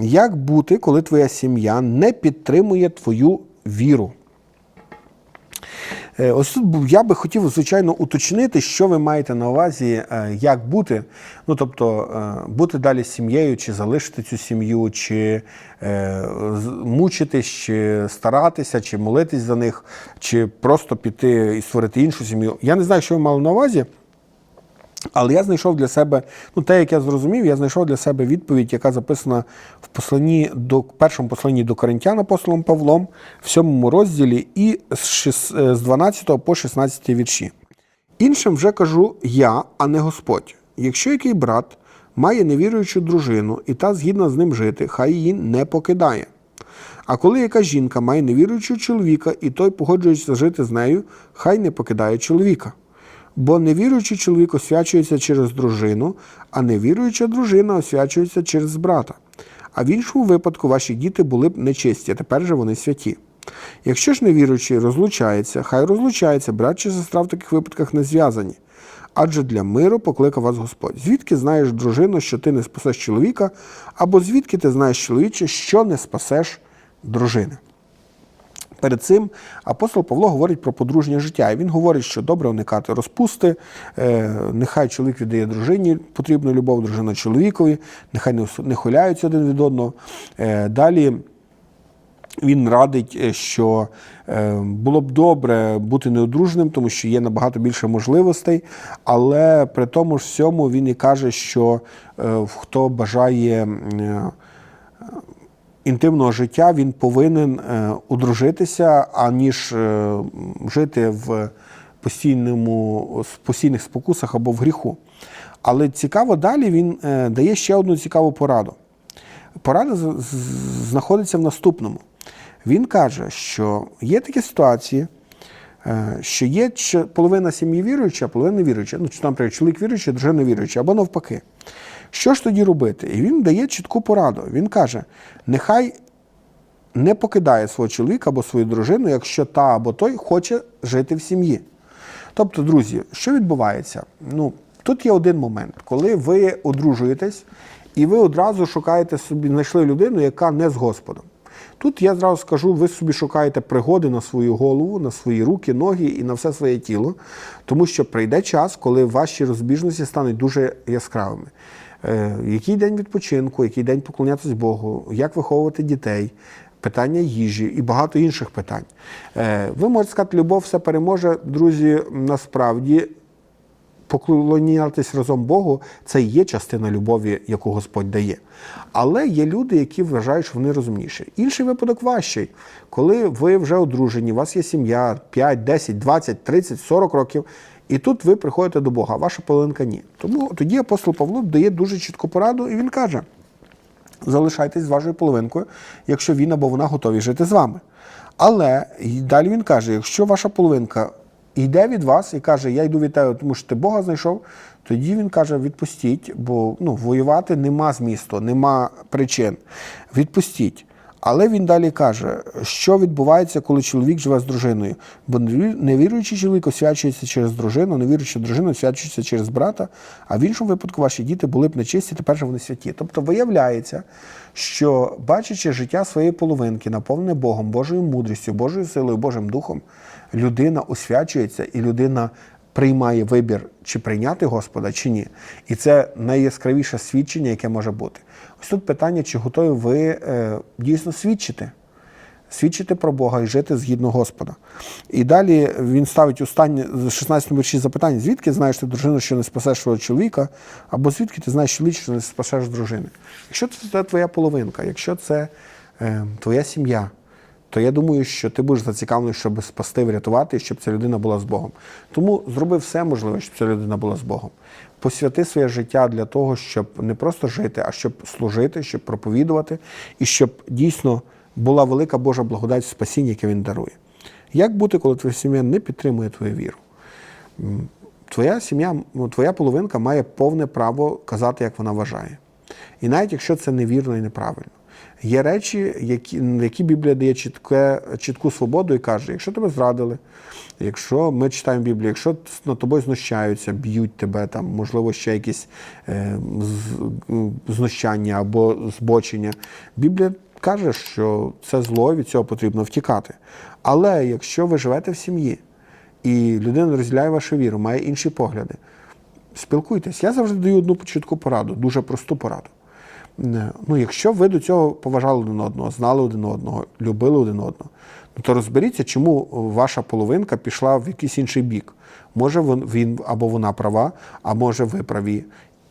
Як бути, коли твоя сім'я не підтримує твою віру? Е, Ось тут я би хотів, звичайно, уточнити, що ви маєте на увазі, е, як бути. Ну, тобто, е, бути далі сім'єю, чи залишити цю сім'ю, чи мучитись, чи старатися, чи молитись за них, чи просто піти і створити іншу сім'ю. Я не знаю, що ви мали на увазі. Але я знайшов для себе, ну те, як я зрозумів, я знайшов для себе відповідь, яка записана в посланні до першому посланні до Коринтян апостолом Павлом в сьомому розділі і з шес- е, з 12 по 16 вірші. Іншим вже кажу я, а не Господь. Якщо який брат має невіруючу дружину, і та згідна з ним жити, хай її не покидає. А коли яка жінка має невіруючого чоловіка, і той погоджується жити з нею, хай не покидає чоловіка. Бо невіруючий чоловік освячується через дружину, а невіруюча дружина освячується через брата. А в іншому випадку ваші діти були б нечисті, а тепер же вони святі. Якщо ж невіруючий розлучається, хай розлучається, брат чи сестра в таких випадках не зв'язані. Адже для миру покликав вас Господь. Звідки знаєш, дружино, що ти не спасеш чоловіка, або звідки ти знаєш чоловіче, що не спасеш дружини? Перед цим апостол Павло говорить про подружнє життя. І він говорить, що добре уникати розпусти, е, нехай чоловік віддає дружині потрібну любов, дружина чоловікові, нехай не хуляються один від одного. Е, Далі він радить, е, що було б добре бути неодружним, тому що є набагато більше можливостей, але при тому ж всьому він і каже, що хто бажає. Інтимного життя він повинен е, одружитися, аніж е, жити в постійному, постійних спокусах або в гріху. Але цікаво, далі він е, дає ще одну цікаву пораду. Порада знаходиться в наступному. Він каже, що є такі ситуації, що є половина сім'ї віруюча, половина невіруюча. Ну, наприклад, чоловік віруючий, дружина віруюча, або навпаки. Що ж тоді робити? І він дає чітку пораду. Він каже: нехай не покидає свого чоловіка або свою дружину, якщо та або той хоче жити в сім'ї. Тобто, друзі, що відбувається? Ну, тут є один момент, коли ви одружуєтесь і ви одразу шукаєте собі, знайшли людину, яка не з Господом. Тут я зразу скажу, ви собі шукаєте пригоди на свою голову, на свої руки, ноги і на все своє тіло, тому що прийде час, коли ваші розбіжності стануть дуже яскравими. Е, який день відпочинку, який день поклонятися Богу, як виховувати дітей, питання їжі і багато інших питань. Е, ви можете сказати, любов все переможе. Друзі, насправді поклонятись разом Богу це є частина любові, яку Господь дає. Але є люди, які вважають, що вони розумніші. Інший випадок важчий, коли ви вже одружені, у вас є сім'я 5, 10, 20, 30, 40 років. І тут ви приходите до Бога, а ваша половинка ні. Тому тоді апостол Павло дає дуже чітку пораду, і він каже: залишайтесь з вашою половинкою, якщо він або вона готові жити з вами. Але далі він каже: якщо ваша половинка йде від вас і каже, я йду від тебе, тому що ти Бога знайшов, тоді він каже, відпустіть, бо ну, воювати нема змісту, нема причин. Відпустіть. Але він далі каже, що відбувається, коли чоловік живе з дружиною. Бо неві- невіруючий чоловік освячується через дружину, невіруюча дружина освячується через брата, а в іншому випадку ваші діти були б нечисті, тепер же вони святі. Тобто виявляється, що бачачи життя своєї половинки, наповнене Богом, Божою мудрістю, Божою силою, Божим духом, людина освячується і людина приймає вибір, чи прийняти Господа, чи ні. І це найяскравіше свідчення, яке може бути. Ось тут питання, чи готові ви е, дійсно свідчити, свідчити про Бога і жити згідно Господа. І далі він ставить з 16 вірші запитання: звідки знаєш ти дружину, що не спасеш свого чоловіка, або звідки ти знаєш чоловіка, що не спасеш дружини? Якщо це твоя половинка, якщо це е, твоя сім'я, то я думаю, що ти будеш зацікавлений, щоб спасти, врятувати, щоб ця людина була з Богом. Тому зроби все можливе, щоб ця людина була з Богом. Посвяти своє життя для того, щоб не просто жити, а щоб служити, щоб проповідувати, і щоб дійсно була велика Божа благодать в спасінні, яке він дарує. Як бути, коли твоя сім'я не підтримує твою віру? Твоя сім'я, ну, твоя половинка має повне право казати, як вона вважає. І навіть якщо це невірно і неправильно. Є речі, які, які Біблія дає чітке, чітку свободу і каже: якщо тебе зрадили, якщо ми читаємо Біблію, якщо над тобою знущаються, б'ють тебе, там, можливо, ще якісь е, знущання або збочення, Біблія каже, що це зло, від цього потрібно втікати. Але якщо ви живете в сім'ї, і людина розділяє вашу віру, має інші погляди, спілкуйтесь. Я завжди даю одну чітку пораду, дуже просту пораду. Ну, якщо ви до цього поважали один одного, знали один одного, любили один одного, ну, то розберіться, чому ваша половинка пішла в якийсь інший бік. Може, він або вона права, а може ви праві.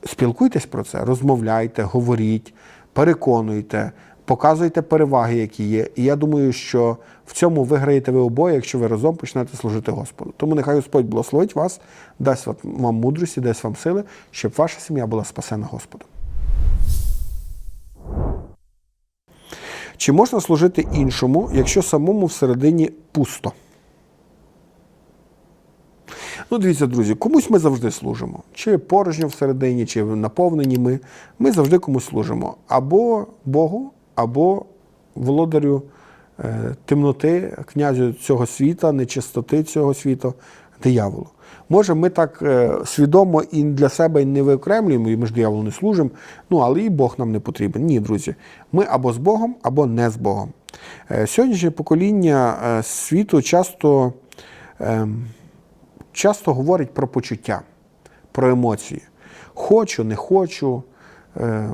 Спілкуйтесь про це, розмовляйте, говоріть, переконуйте, показуйте переваги, які є. І я думаю, що в цьому виграєте ви обоє, якщо ви разом почнете служити Господу. Тому нехай Господь благословить вас, дасть вам мудрості, дасть вам сили, щоб ваша сім'я була спасена Господом. Чи можна служити іншому, якщо самому всередині пусто? Ну, дивіться, друзі, комусь ми завжди служимо. Чи порожньо всередині, чи наповнені ми. Ми завжди комусь служимо. Або Богу, або володарю е, темноти, князю цього світа, нечистоти цього світу, дияволу. Може, ми так е, свідомо і для себе не виокремлюємо, і ми ж дияволу не служимо, ну але і Бог нам не потрібен. Ні, друзі. Ми або з Богом, або не з Богом. Е, сьогоднішнє покоління е, світу часто. ем, часто говорить про почуття, про емоції. Хочу, не хочу,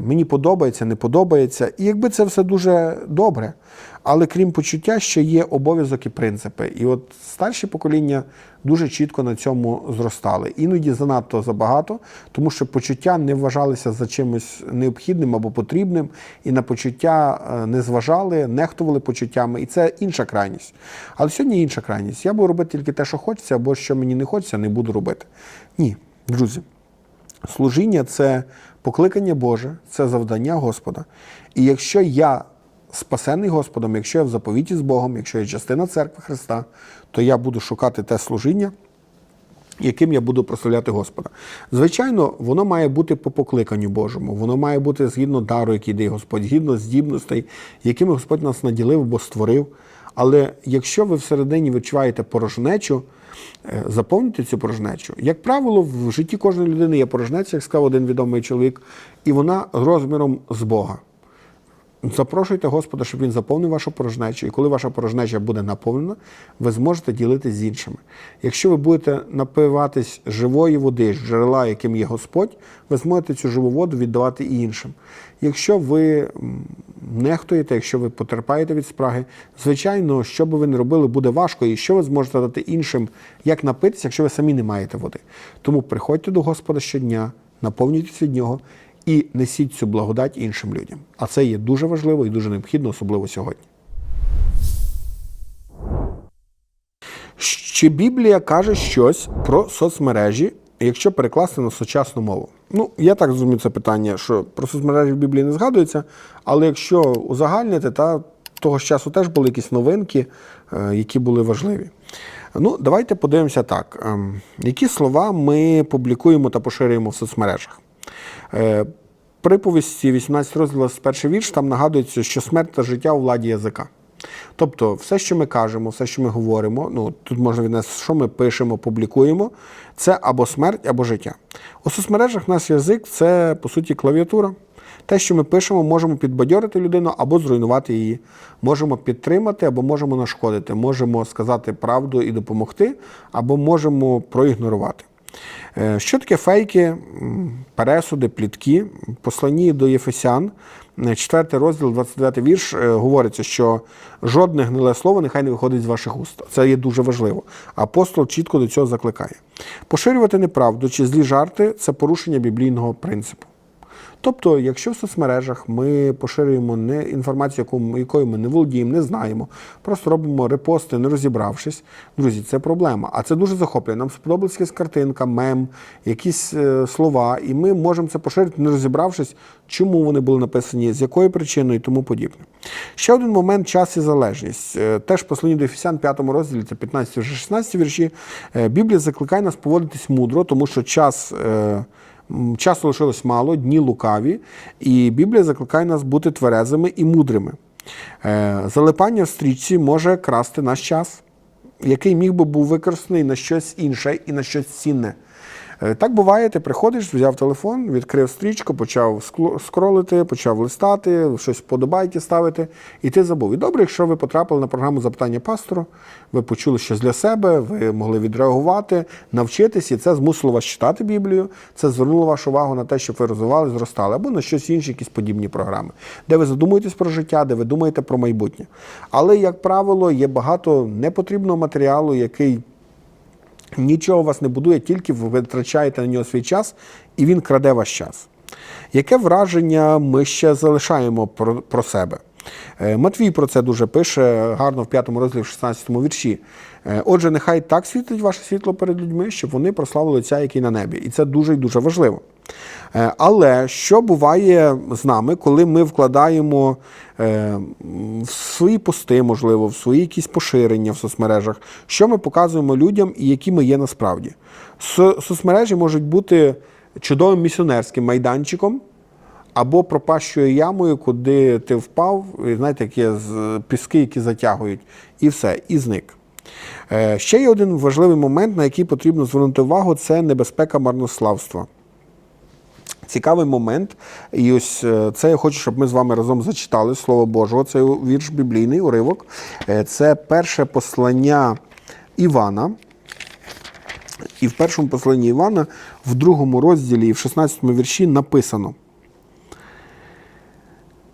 мені подобається, не подобається. І якби це все дуже добре, але крім почуття, ще є обов'язок і принципи. І от старші покоління дуже чітко на цьому зростали. Іноді занадто забагато, тому що почуття не вважалися за чимось необхідним або потрібним, і на почуття е, не зважали, нехтували почуттями. І це інша крайність. Але сьогодні інша крайність. Я буду робити тільки те, що хочеться, або що мені не хочеться, не буду робити. Ні, друзі. Служіння це покликання Боже, це завдання Господа. І якщо я спасений Господом, якщо я в заповіті з Богом, якщо я частина церкви Христа, то я буду шукати те служіння, яким я буду прославляти Господа. Звичайно, воно має бути по покликанню Божому, воно має бути згідно дару, який дає Господь, згідно здібностей, якими Господь нас наділив або створив. Але якщо ви всередині відчуваєте порожнечу, е, заповнюйте цю порожнечу. Як правило, в житті кожної людини є порожнеча, як сказав один відомий чоловік, і вона розміром з Бога. Запрошуйте Господа, щоб він заповнив вашу порожнечу. І коли ваша порожнеча буде наповнена, ви зможете ділитися з іншими. Якщо ви будете напиватись живої води з джерела, яким є Господь, ви зможете цю живу воду віддавати і іншим. Якщо ви нехтуєте, якщо ви потерпаєте від спраги, звичайно, що би ви не робили, буде важко, і що ви зможете дати іншим, як напитися, якщо ви самі не маєте води. Тому приходьте до Господа щодня, наповнюйтесь від нього і несіть цю благодать іншим людям. А це є дуже важливо і дуже необхідно, особливо сьогодні. Чи Біблія каже щось про соцмережі, якщо перекласти на сучасну мову? Ну, я так розумію це питання, що про соцмережі в Біблії не згадується, але якщо узагальнити, та того ж часу теж були якісь новинки, е, які були важливі. Ну, давайте подивимося так. ем, Які слова ми публікуємо та поширюємо в соцмережах? Е, Приповісті 18 розділ 21 вірш, там нагадується, що смерть та життя у владі язика. Тобто, все, що ми кажемо, все, що ми говоримо, ну тут можна віднести, що ми пишемо, публікуємо, це або смерть, або життя. У соцмережах наш язик це, по суті, клавіатура. Те, що ми пишемо, можемо підбадьорити людину або зруйнувати її. Можемо підтримати або можемо нашкодити. Можемо сказати правду і допомогти, або можемо проігнорувати. Е, Що таке фейки, пересуди, плітки? Посланні до Єфесян, 4 розділ, 29 вірш, е, говориться, що жодне гниле слово нехай не виходить з ваших уст. Це є дуже важливо. Апостол чітко до цього закликає. Поширювати неправду чи злі жарти це порушення біблійного принципу. Тобто, якщо в соцмережах ми поширюємо не інформацію, якою ми не володіємо, не знаємо, просто робимо репости, не розібравшись, друзі, це проблема. А це дуже захоплює. Нам сподобалась якась картинка, мем, якісь е, слова, і ми можемо це поширити, не розібравшись, чому вони були написані, з якою причиною і тому подібне. Ще один момент час і залежність. Е, Теж в посланні до Ефесян, 5 розділі, це 15 16 вірші. е, Біблія закликає нас поводитись мудро, тому що час. е, Часу лишилось мало, дні лукаві, і Біблія закликає нас бути тверезими і мудрими. Е, Залипання в стрічці може красти наш час, який міг би був використаний на щось інше і на щось цінне. Е, Так буває, ти приходиш, взяв телефон, відкрив стрічку, почав скролити, почав листати, щось вподобайки ставити, і ти забув. І добре, якщо ви потрапили на програму запитання пастору, ви почули щось для себе, ви могли відреагувати, навчитись, і це змусило вас читати Біблію, це звернуло вашу увагу на те, щоб ви розвивали, зростали, або на щось інше, якісь подібні програми, де ви задумуєтесь про життя, де ви думаєте про майбутнє. Але, як правило, є багато непотрібного матеріалу, який нічого вас не будує, тільки ви витрачаєте на нього свій час, і він краде ваш час. Яке враження ми ще залишаємо про, про себе? Е, Матвій про це дуже пише гарно в 5 розділі, в 16 вірші. Е, Отже, нехай так світить ваше світло перед людьми, щоб вони прославили Отця, який на небі. І це дуже і дуже важливо. Е, Але що буває з нами, коли ми вкладаємо е, в свої пости, можливо, в свої якісь поширення в соцмережах, що ми показуємо людям і які ми є насправді? Соцмережі можуть бути чудовим місіонерським майданчиком або пропащою ямою, куди ти впав, знаєте, які з- піски, які затягують, і все, і зник. Е, Ще є один важливий момент, на який потрібно звернути увагу, це небезпека марнославства. Цікавий момент, і ось е, це я хочу, щоб ми з вами разом зачитали Слово Божого. Це вірш біблійний уривок. Е, Це перше послання Івана. І в першому посланні Івана, в другому розділі і в 16 вірші написано.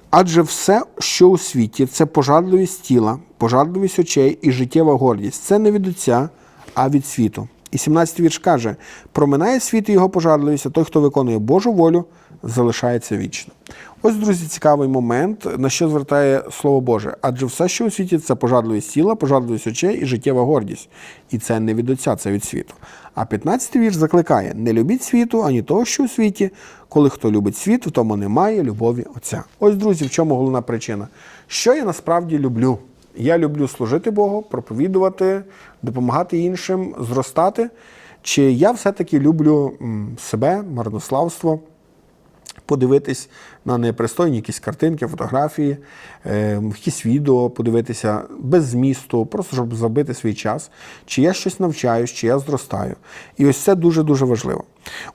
Адже все, що у світі, це пожадливість тіла, пожадливість очей і життєва гордість. Це не від Отця, а від світу. І 17 вірш каже: проминає світ і його пожадливість, а той, хто виконує Божу волю, залишається вічно. Ось, друзі, цікавий момент, на що звертає Слово Боже. Адже все, що у світі, це пожадливість тіла, пожадливість очей і життєва гордість. І це не від Отця, це від світу. А 15 вірш закликає: не любіть світу, ані того, що у світі. Коли хто любить світ, в тому немає любові Отця. Ось, друзі, в чому головна причина. Що я насправді люблю? Я люблю служити Богу, проповідувати, допомагати іншим, зростати. Чи я все-таки люблю себе, марнославство, подивитись на непристойні якісь картинки, фотографії, е, якісь відео, подивитися без змісту, просто щоб забити свій час, чи я щось навчаюсь, чи я зростаю. І ось це дуже-дуже важливо.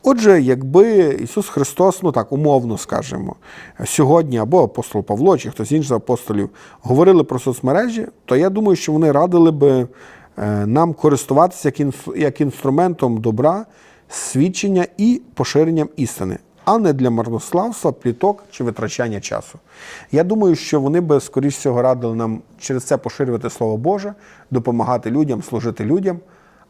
Отже, якби Ісус Христос, ну так умовно скажемо, сьогодні або апостол Павло, чи хтось інший з апостолів говорили про соцмережі, то я думаю, що вони радили би е, нам користуватися як, інс- як інструментом добра, свідчення і поширенням істини, а не для марнославства, пліток чи витрачання часу. Я думаю, що вони би, скоріш всього, радили нам через це поширювати Слово Боже, допомагати людям, служити людям,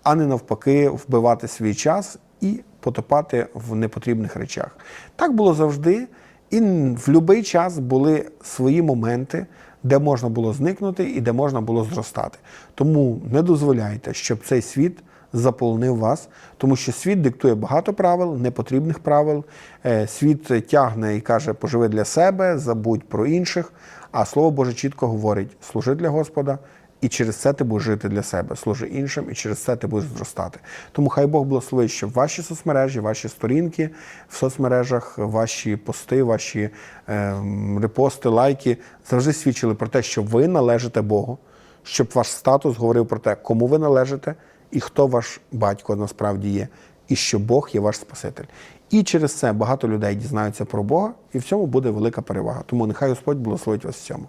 а не навпаки вбивати свій час і потопати в непотрібних речах. Так було завжди, і в будь-який час були свої моменти, де можна було зникнути і де можна було зростати. Тому не дозволяйте, щоб цей світ заполонив вас, тому що світ диктує багато правил, непотрібних правил. Е, Світ тягне і каже, поживи для себе, забудь про інших. А слово Боже чітко говорить: служи для Господа, і через це ти будеш жити для себе, служи іншим, і через це ти будеш зростати. Тому хай Бог благословить, щоб ваші соцмережі, ваші сторінки в соцмережах, ваші пости, ваші е, репости, лайки завжди свідчили про те, що ви належите Богу, щоб ваш статус говорив про те, кому ви належите і хто ваш батько насправді є, і що Бог є ваш Спаситель. І через це багато людей дізнаються про Бога, і в цьому буде велика перевага. Тому нехай Господь благословить вас в цьому.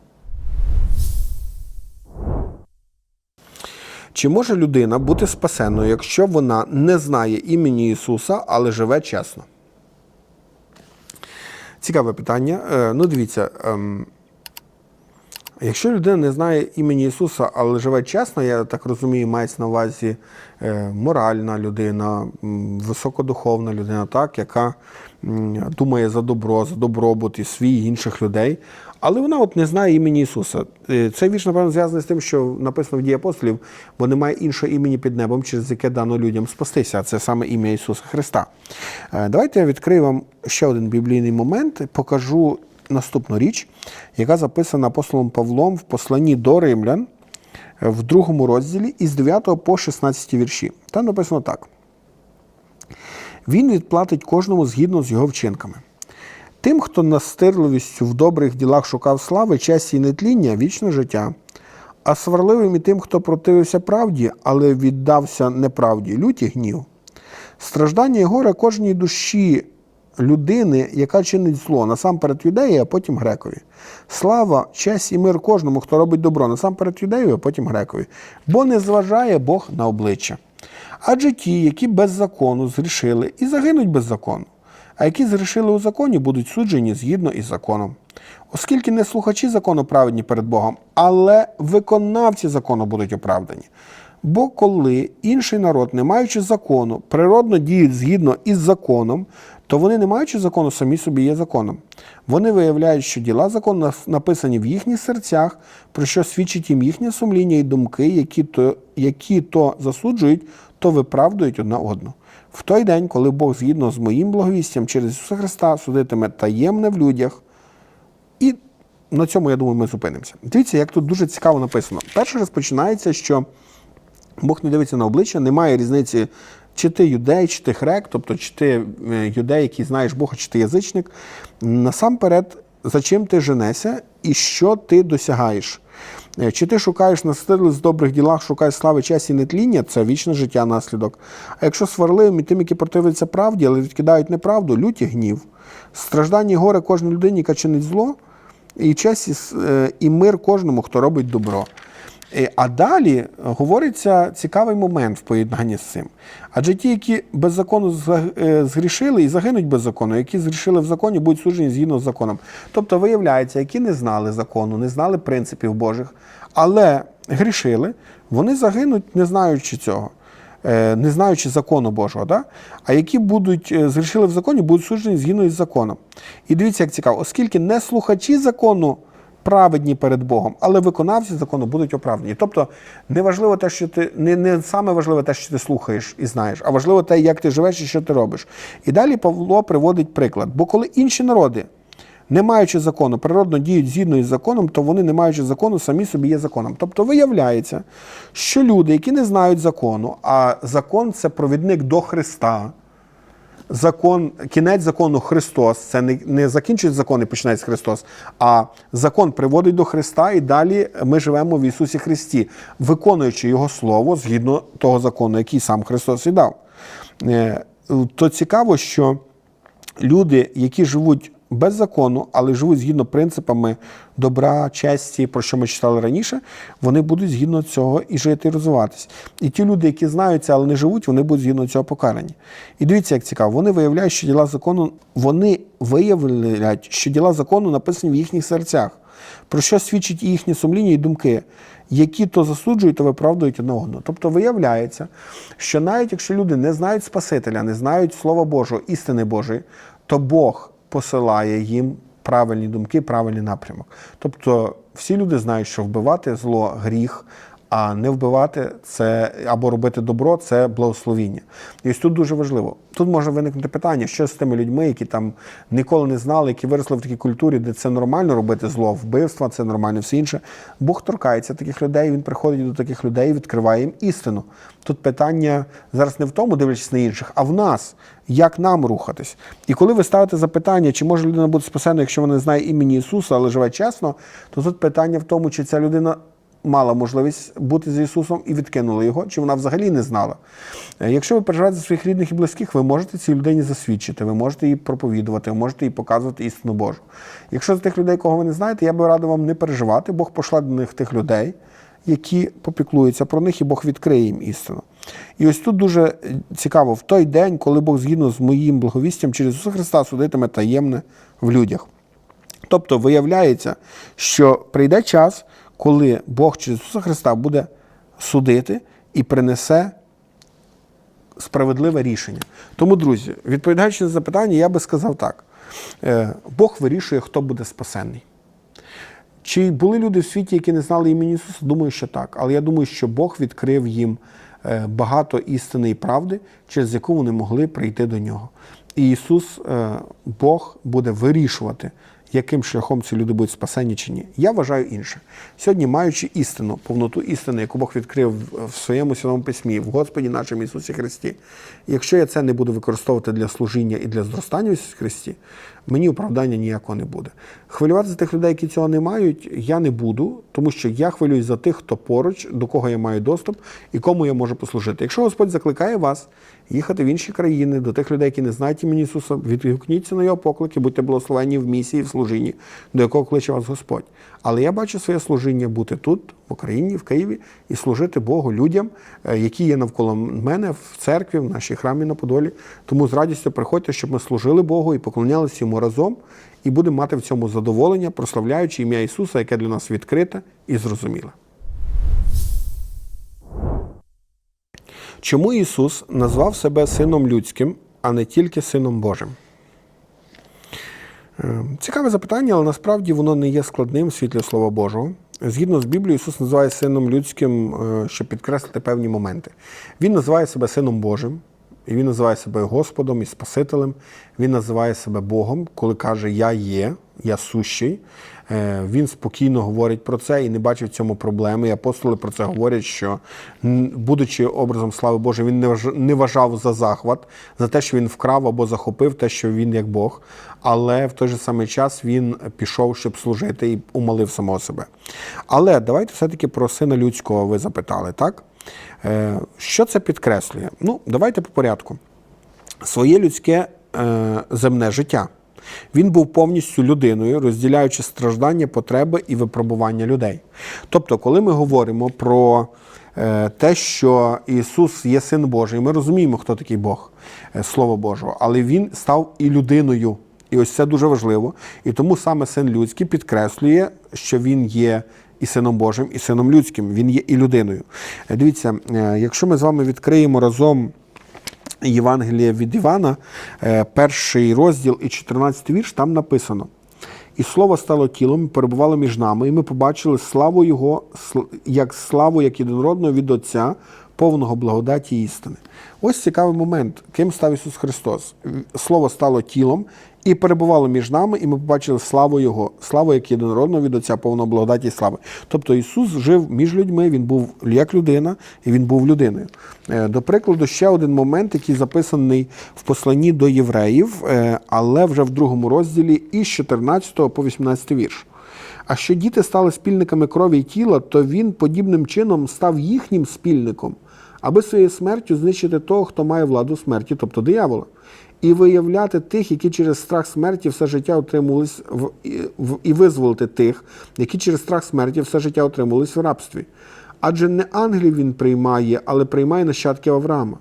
Чи може людина бути спасенною, якщо вона не знає імені Ісуса, але живе чесно? Цікаве питання. Е, Ну, дивіться, ем, якщо людина не знає імені Ісуса, але живе чесно, я так розумію, мається на увазі е, моральна людина, високодуховна людина, так, яка думає за добро, за добробут і свій і інших людей, але вона от не знає імені Ісуса. Е, Цей вірш, напевно, зв'язаний з тим, що написано в дії апостолів, бо немає іншого імені під небом, через яке дано людям спастися. Це саме ім'я Ісуса Христа. Е, Давайте я відкрию вам ще один біблійний момент, покажу наступну річ, яка записана апостолом Павлом в посланні до римлян е, в другому розділі із 9 по 16 вірші. Там написано так. Він відплатить кожному згідно з його вчинками. Тим, хто настирливістю в добрих ділах шукав слави, честі і нетління, вічне життя. А сварливим і тим, хто противився правді, але віддався неправді, люті гнів. Страждання і горе кожній душі людини, яка чинить зло, насамперед юдеї, а потім грекові. Слава, честь і мир кожному, хто робить добро, насамперед юдею, а потім грекові. Бо не зважає Бог на обличчя. Адже ті, які без закону згрішили, і загинуть без закону, а які згрішили у законі, будуть суджені згідно із законом. Оскільки не слухачі закону праведні перед Богом, але виконавці закону будуть оправдані. Бо коли інший народ, не маючи закону, природно діють згідно із законом, то вони, не маючи закону, самі собі є законом. Вони виявляють, що діла закону написані в їхніх серцях, про що свідчить їм їхнє сумління і думки, які то, які то засуджують, то виправдують одна одну. В той день, коли Бог згідно з моїм благовістям через Ісуса Христа судитиме таємне в людях, і на цьому, я думаю, ми зупинимося. Дивіться, як тут дуже цікаво написано. Перше розпочинається, що Бог не дивиться на обличчя, немає різниці, чи ти юдей, чи ти грек, тобто чи ти е, юдей, який знаєш Бога, чи ти язичник. Насамперед, за чим ти женешся і що ти досягаєш. Е, Чи ти шукаєш настирливість в добрих ділах, шукаєш слави, честі і нетління, це вічне життя наслідок. А якщо сварливим і тим, які противляться правді, але відкидають неправду, люті гнів, страждання і горе кожній людині, яка чинить зло, і честь е, і мир кожному, хто робить добро. Е, А далі говориться цікавий момент в поєднанні з цим. Адже ті, які без закону е, згрішили і загинуть без закону, які згрішили в законі, будуть суджені згідно з законом. Тобто, виявляється, які не знали закону, не знали принципів Божих, але грішили, вони загинуть, не знаючи цього. е, Не знаючи закону Божого, да? а які будуть е, згрішили в законі, будуть суджені згідно із законом. І дивіться, як цікаво, оскільки не слухачі закону праведні перед Богом, але виконавці закону будуть оправдані. Тобто не важливо те, що ти не, не саме важливе те, що ти слухаєш і знаєш, а важливо те, як ти живеш і що ти робиш. І далі Павло приводить приклад. Бо коли інші народи, не маючи закону, природно діють згідно із законом, то вони, не маючи закону, самі собі є законом. Тобто виявляється, що люди, які не знають закону, а закон це провідник до Христа закон, кінець закону Христос. Це не, не закінчується закон і починається Христос, а закон приводить до Христа, і далі ми живемо в Ісусі Христі, виконуючи Його Слово згідно того закону, який сам Христос і дав. Е, То цікаво, що люди, які живуть без закону, але живуть згідно принципами добра, честі, про що ми читали раніше, вони будуть згідно цього і жити, і розвиватися. І ті люди, які знають це, але не живуть, вони будуть згідно цього покарані. І дивіться, як цікаво, вони виявляють, що діла закону, вони виявляють, що діла закону написані в їхніх серцях, про що свідчить і їхнє сумління і думки, які то засуджують, то виправдують одного. Тобто виявляється, що навіть якщо люди не знають Спасителя, не знають Слова Божого, істини Божої, то Бог посилає їм правильні думки, правильний напрямок. Тобто всі люди знають, що вбивати зло гріх, а не вбивати це або робити добро це благословіння. І ось тут дуже важливо. Тут може виникнути питання, що з тими людьми, які там ніколи не знали, які виросли в такій культурі, де це нормально робити зло, вбивства, це нормально, все інше. Бог торкається таких людей, він приходить до таких людей, відкриває їм істину. Тут питання зараз не в тому, дивлячись на інших, а в нас, як нам рухатись. І коли ви ставите запитання, чи може людина бути спасена, якщо вона не знає імені Ісуса, але живе чесно, то тут питання в тому, чи ця людина мала можливість бути з Ісусом і відкинула його, чи вона взагалі не знала. Е, Якщо ви переживаєте своїх рідних і близьких, ви можете цій людині засвідчити, ви можете їй проповідувати, ви можете їй показувати істину Божу. Якщо за тих людей, кого ви не знаєте, я би радив вам не переживати, Бог пошле до них тих людей, які попіклуються про них, і Бог відкриє їм істину. І ось тут дуже е, цікаво, в той день, коли Бог згідно з моїм благовістям через Ісуса Христа судитиме таємне в людях. Тобто виявляється, що прийде час, коли Бог через Ісуса Христа буде судити і принесе справедливе рішення. Тому, друзі, відповідаючи на запитання, я би сказав так: Е, Бог вирішує, хто буде спасенний. Чи були люди в світі, які не знали імені Ісуса? Думаю, що так. Але я думаю, що Бог відкрив їм е, багато істини і правди, через яку вони могли прийти до нього. І Ісус, е, Бог, буде вирішувати, яким шляхом ці люди будуть спасені чи ні. Я вважаю інше. Сьогодні, маючи істину, повноту істини, яку Бог відкрив в своєму святому письмі, в Господі нашому Ісусі Христі, якщо я це не буду використовувати для служіння і для зростання в Ісусі Христі, мені оправдання ніякого не буде. Хвилюватися за тих людей, які цього не мають, я не буду, тому що я хвилююсь за тих, хто поруч, до кого я маю доступ і кому я можу послужити. Якщо Господь закликає вас їхати в інші країни, до тих людей, які не знають імені Ісуса, відгукніться на його поклики, будьте благословені в місії, в служінні, до якого кличе вас Господь. Але я бачу своє служіння бути тут, в Україні, в Києві, і служити Богу, людям, е, які є навколо мене в церкві, в нашій храмі на Подолі. Тому з радістю приходьте, щоб ми служили Богу і поклонялися йому разом, і будемо мати в цьому задоволення, прославляючи ім'я Ісуса, яке для нас відкрите і зрозуміле. Чому Ісус назвав себе Сином Людським, а не тільки Сином Божим? Е, Цікаве запитання, але насправді воно не є складним в світлі Слова Божого. Згідно з Біблією, Ісус називає Сином Людським, е, щоб підкреслити певні моменти. Він називає себе Сином Божим, і Він називає себе Господом і Спасителем. Він називає себе Богом, коли каже Я є, я сущий. Е, Він спокійно говорить про це і не бачить в цьому проблеми. І апостоли про це говорять, що, будучи образом слави Божої, він не вважав за захват, за те, що він вкрав або захопив те, що він як Бог. Але в той же самий час він пішов, щоб служити і умолив самого себе. Але давайте все-таки про сина людського ви запитали, так? Е, Що це підкреслює? Ну, давайте по порядку. Своє людське е, земне життя. Він був повністю людиною, розділяючи страждання, потреби і випробування людей. Тобто, коли ми говоримо про е, те, що Ісус є Син Божий, ми розуміємо, хто такий Бог, е, Слово Божого, але Він став і людиною. І ось це дуже важливо. І тому саме син людський підкреслює, що він є і сином Божим, і сином людським. Він є і людиною. Е, Дивіться, якщо ми з вами відкриємо разом Євангелія від Івана, е, перший розділ і 14 вірш, там написано. І слово стало тілом, перебувало між нами, і ми побачили славу Його, як славу як єдинородного від Отця, повного благодаті і істини. Ось цікавий момент, ким став Ісус Христос. Слово стало тілом і перебувало між нами, і ми побачили славу Його, славу як єдинородного від Отця, повного благодаті і слави. Тобто Ісус жив між людьми, Він був як людина, і Він був людиною. Е, До прикладу, ще один момент, який записаний в посланні до євреїв, е, але вже в другому розділі із 14 по 18 вірш. А що діти стали спільниками крові й тіла, то він подібним чином став їхнім спільником, аби своєю смертю знищити того, хто має владу смерті, тобто диявола, і виявляти тих, які через страх смерті все життя отримувались в, в- і визволити тих, які через страх смерті все життя отримувались в рабстві. Адже не ангелів він приймає, але приймає нащадків Авраама.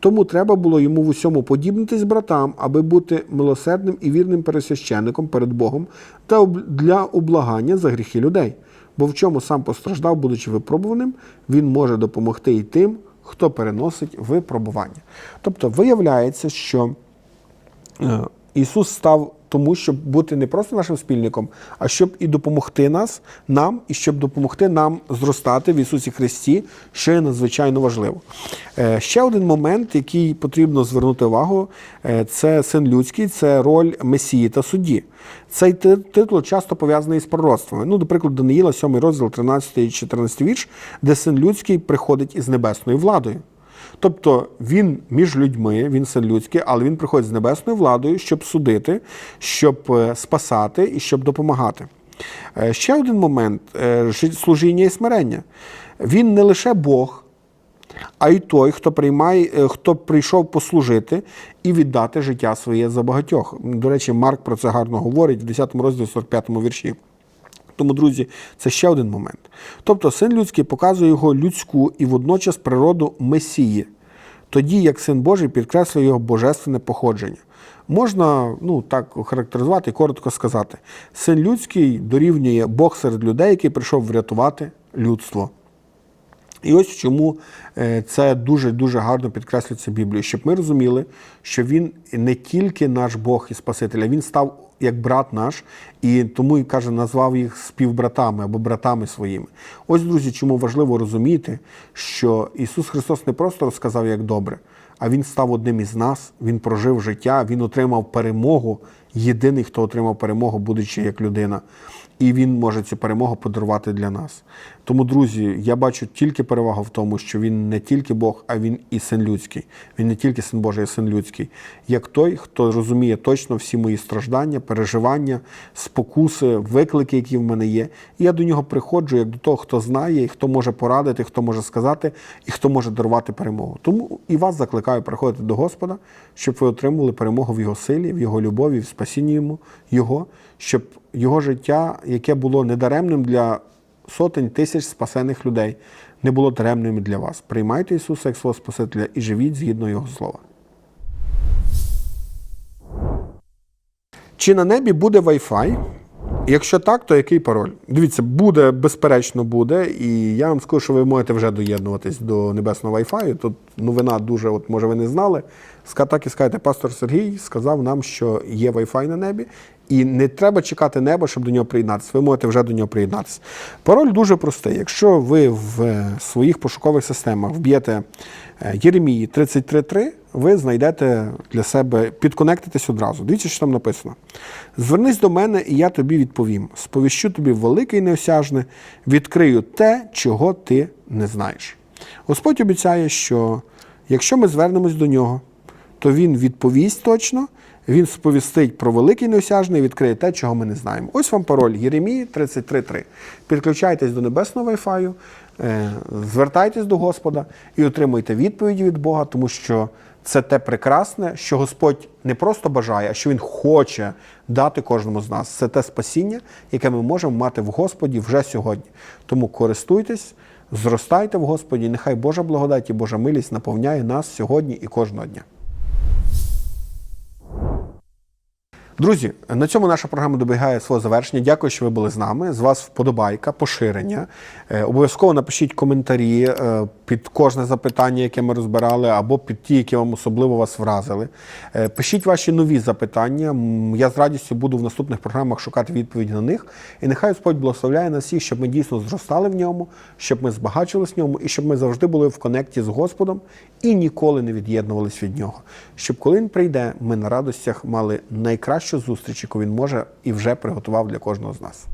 Тому треба було йому в усьому подібнитись братам, аби бути милосердним і вірним пересвященником перед Богом та для облагання за гріхи людей. Бо в чому сам постраждав, будучи випробуваним, він може допомогти і тим, хто переносить випробування. Тобто виявляється, що Ісус став тому, щоб бути не просто нашим спільником, а щоб і допомогти нас, нам, і щоб допомогти нам зростати в Ісусі Христі, що є надзвичайно важливо. Е, Ще один момент, який потрібно звернути увагу, е, це син людський, це роль Месії та судді. Цей ти- титул часто пов'язаний з пророцтвами. Ну, до прикладу, Даниїла, 7 розділ, 13 і 14 вірш, де син людський приходить із небесною владою. Тобто він між людьми, він син людський, але він приходить з небесною владою, щоб судити, щоб е, спасати і щоб допомагати. Е, Ще один момент е, служіння і смирення. Він не лише Бог, а й той, хто приймає, хто прийшов послужити і віддати життя своє за багатьох. До речі, Марк про це гарно говорить в 10 розділі 45 вірші. Тому, друзі, це ще один момент. Тобто, син людський показує його людську і водночас природу Месії, тоді як син Божий підкреслює його божественне походження. Можна ну, так охарактеризувати і коротко сказати: син людський дорівнює Бог серед людей, який прийшов врятувати людство. І ось чому е, це дуже-дуже гарно підкреслюється Біблією, щоб ми розуміли, що він не тільки наш Бог і Спаситель, а він став як брат наш, і тому і каже, назвав їх співбратами або братами своїми. Ось, друзі, чому важливо розуміти, що Ісус Христос не просто розказав, як добре, а Він став одним із нас, Він прожив життя, Він отримав перемогу єдиний, хто отримав перемогу, будучи як людина. І він може цю перемогу подарувати для нас. Тому, друзі, я бачу тільки перевагу в тому, що він не тільки Бог, а він і син людський. Він не тільки син Божий, а син людський. Як той, хто розуміє точно всі мої страждання, переживання, спокуси, виклики, які в мене є. І я до нього приходжу як до того, хто знає, і хто може порадити, хто може сказати, і хто може дарувати перемогу. Тому і вас закликаю приходити до Господа, щоб ви отримали перемогу в його силі, в його любові, в спасінні йому, його, щоб його життя, яке було недаремним для сотень тисяч спасених людей, не було даремним для вас. Приймайте Ісуса як свого Спасителя і живіть згідно Його слова. Чи на небі буде Wi-Fi? Якщо так, то який пароль? Дивіться, буде, безперечно, буде. І я вам скажу, що ви можете вже доєднуватись до небесного Wi-Fi. Тут новина дуже, от може ви не знали. Так і скажете, пастор Сергій сказав нам, що є Wi-Fi на небі, і не треба чекати неба, щоб до нього приєднатися. Ви можете вже до нього приєднатися. Пароль дуже простий. Якщо ви в е, своїх пошукових системах вб'єте е, Єремії 33.3, ви знайдете для себе, підконектитесь одразу. Дивіться, що там написано. Звернись до мене, і я тобі відповім. Сповіщу тобі велике і неосяжне, відкрию те, чого ти не знаєш. Господь обіцяє, що якщо ми звернемось до нього, то він відповість точно, він сповістить про великий неосяжний і відкриє те, чого ми не знаємо. Ось вам пароль Єремії 33.3. Підключайтесь до небесного Wi-Fi, е, звертайтесь до Господа і отримуйте відповіді від Бога, тому що це те прекрасне, що Господь не просто бажає, а що Він хоче дати кожному з нас. Це те спасіння, яке ми можемо мати в Господі вже сьогодні. Тому користуйтесь, зростайте в Господі, нехай Божа благодать і Божа милість наповняє нас сьогодні і кожного дня. Друзі, на цьому наша програма добігає свого завершення. Дякую, що ви були з нами. З вас вподобайка, поширення. Е, Обов'язково напишіть коментарі е, під кожне запитання, яке ми розбирали, або під ті, які вам особливо вас вразили. Е, Пишіть ваші нові запитання. Я з радістю буду в наступних програмах шукати відповіді на них. І нехай Господь благословляє нас всіх, щоб ми дійсно зростали в ньому, щоб ми збагачились в ньому, і щоб ми завжди були в конекті з Господом і ніколи не від'єднувались від нього. Щоб коли він прийде, ми на радостях мали найкращу першу зустріч, яку він може і вже приготував для кожного з нас.